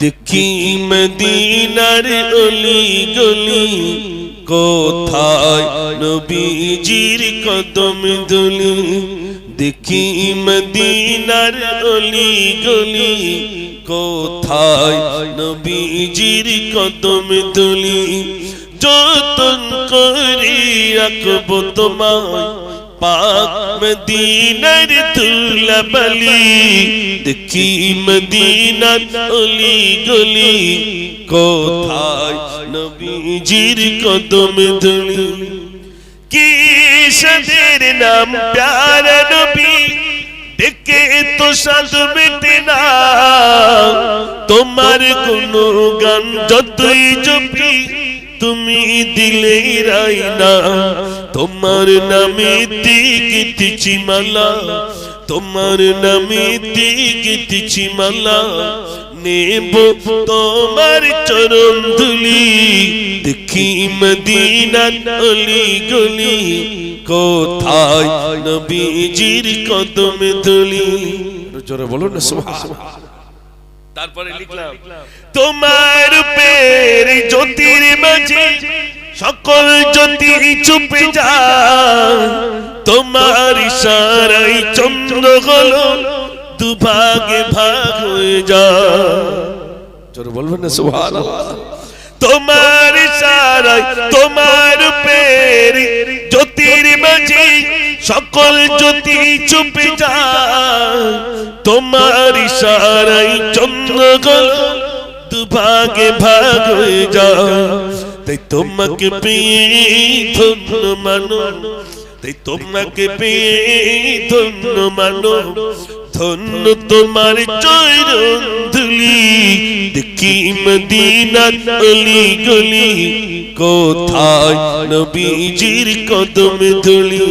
দেখি মদিনার অলি গলি, কোথায় নবীজির কদম দুলি দেখি মদিনার অলি গলি, কোথায় নবীজির কদম দুলি যতন করি রাখব তোমায় পাক মদিনার তুলা বলি দেখি মদিনার অলি গলি কোথায় নবীজির কদম ধুলি কি সাদের নাম প্যারা নবী ডেকে তো সাধু মেটে না তোমার কোন গান যতই জপি তুমি দিলে রাই না তোমার নামে গীতিছি মালা তোমার নামে গীতিছি মালা নেব তোমার চরণ ধুলি দেখি মদিনা অলি গলি কোথায় নবীজির কদম ধুলি। জোরে বলো না সুবহান তারপরে লিখলাম তোমার পের জ্যোতির মাঝে সকল জ্যোতি চুপে যায়। তোমার ইশারাই চন্দ্র হলো দুভাগে ভাগ হয়ে যায়। বলবেন না, সুবহানাল্লাহ। তোমার ইশারাই তোমার পের জ্যোতির মাঝে সকল জ্যোতি চুপে যায়। তোমার ইশারাই চন্দ্রগল দুভাগে ভাগ হয়ে যায়। তাই তোমাকে পেয়ে ধন্য মানো। তাই তোমাকে পেয়ে ধন্য মানো। ধন্য তোমার চরণ ধুলি দেখি মদিনা অলি গলি, কোথায় নবীজির কদম ধুলি।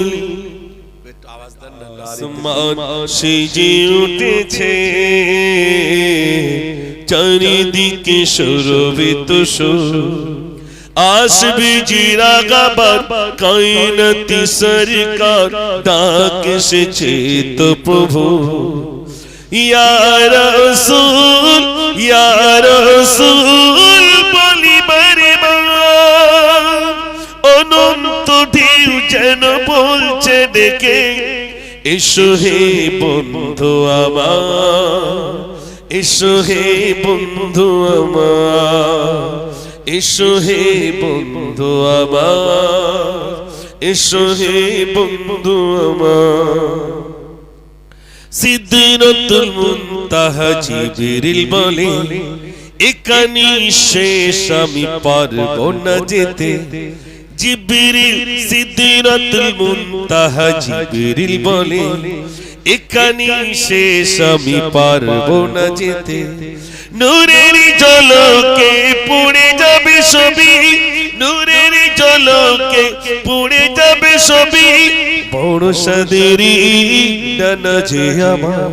আসমান সেজে উঠেছে, চারিদিকে সরবিত আসবে জিরা গাবার কাইনতি সরকার ডাক এসেছে তো প্রভু ইয়া রাসূল ইয়া রাসূল বলিবার অনন্ত ঢেউ যেন বলছে ডেকে এসো হে বন্ধু আমার এসো হে বন্ধু আমার এসো হে বন্ধু আমার, এসো হে বন্ধু আমার। সিদ্দিরতুল মুনতাহা জিবরিল বলে এখানে শেষ আমি পারব না যেতে। জিবরিল সিদ্দিরতুল মুনতাহা জিবরিল বলে এখানে শেষ আমি পারব না যেতে। নূরের জলকে পুড়ে যাবে সবই নূরের জলকে পুড়ে যাবে সবই বড় সাদেরি ডানা যে আমার।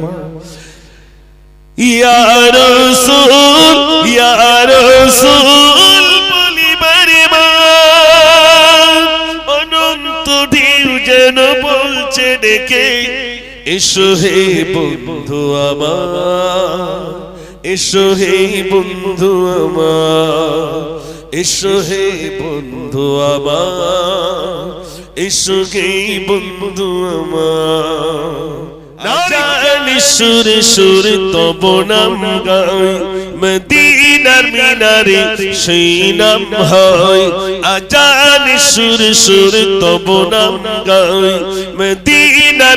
ইয়া রাসূল ইয়া রাসূল, বলিবারে মা অনন্ত ঢেউ যেন বলছে ডেকে, এসো হে বন্ধু আমার। এসো হে বন্ধু আমার এসো হে বন্ধু আমার এসো হে বন্ধু আমার। সুরে সুরে তব নাম গাই। মিনারে সেই নাম হয়। আজান সুর সুর তব নাম গাই।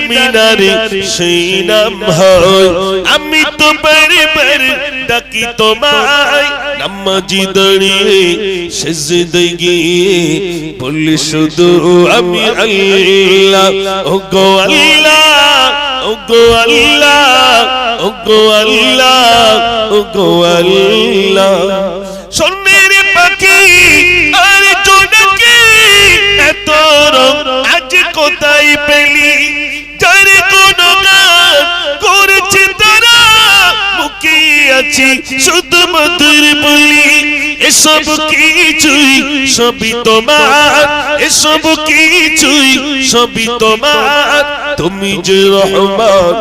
মিনারে সেই নাম হয়। আমি তো বারে বারে ডাকি তোমায়। নামাজি দাঁড়িয়ে সেজদে গিয়ে বলি, শুধু আমি আল্লাহ ও গো আল্লাহ। ও গো আল্লাহ ও গো আল্লাহ ও গো আল্লাহ। সোনের পাখি, আর জোনাকি এত রং আজ কোথায় পেলি? যার কোন গান করেছে তারা, মুখে আছি শুধু মধুর বলি। এসব কিছুই সবই তোমার, এসব কিছুই সবই তোমার। তুমি যে রহমান,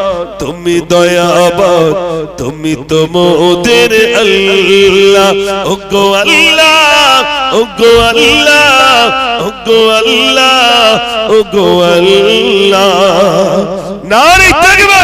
তুমি দয়াবান, তুমি তো মোদের আল্লাহ। ও গো আল্লাহ ও গো আল্লাহ ও গো আল্লাহ ও গো আল্লাহ। নারী